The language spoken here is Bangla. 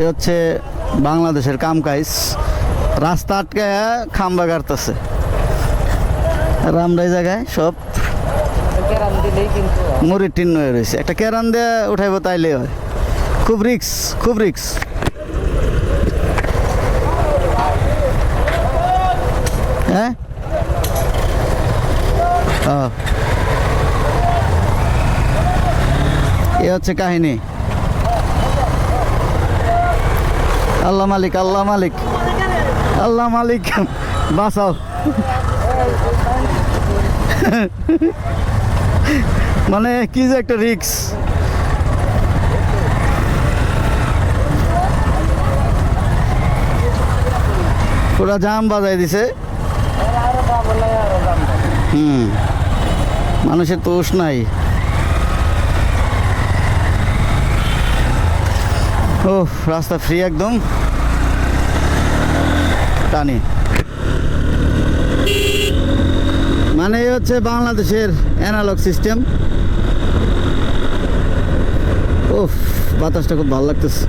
এ হচ্ছে বাংলাদেশের কামকাইজ রাস্তা আটকে খাম্বা গাড়তেছে। এই জায়গায় সব। মুড়ির টিন হয়ে রয়েছে। একটা কেরান দিয়ে উঠাইব তাইলে হয়। খুব রিক্স খুব রিক্স। হ্যাঁ? এ হচ্ছে কাহিনী। আল্লাহ মালিক আল্লাহ মালিক। আল্লাহ মালিক, বাঁচাও। মানে কি যে একটা রিক্স পুরা জাম বাজাই দিছে। হুম। মানুষের তো উস নাই। ও রাস্তা ফ্রি একদম। টানি। মানে হচ্ছে বাংলাদেশের অ্যানালগ সিস্টেম ও বাতাসটা খুব ভালো লাগতেছে।